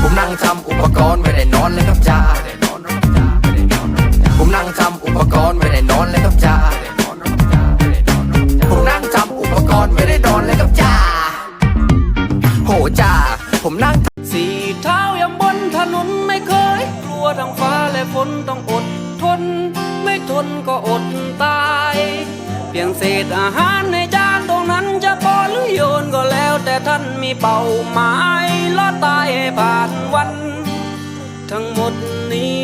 ผมนั่งทำอุปกรณ์ไม่ได้นอนเลยครับจ้าผมนั่งทำอุปกรณ์ไม่ได้นอนเลยครับจ้าผมนั่งทำอุปกรณ์ไม่ได้นอนเลยครับจ้าโหจ้าผมนั่งสีเท้ายังบนถนนไม่เคย กลัวทั้งฟ้าและฝนต้องอดทน ไม่ทนก็อดตาย เพียงเศษอาหารในจานตรงนั้นจะพอหรือโยนก็แล้วแต่ท่านมีเป้าหมาย ทั้งหมดนี้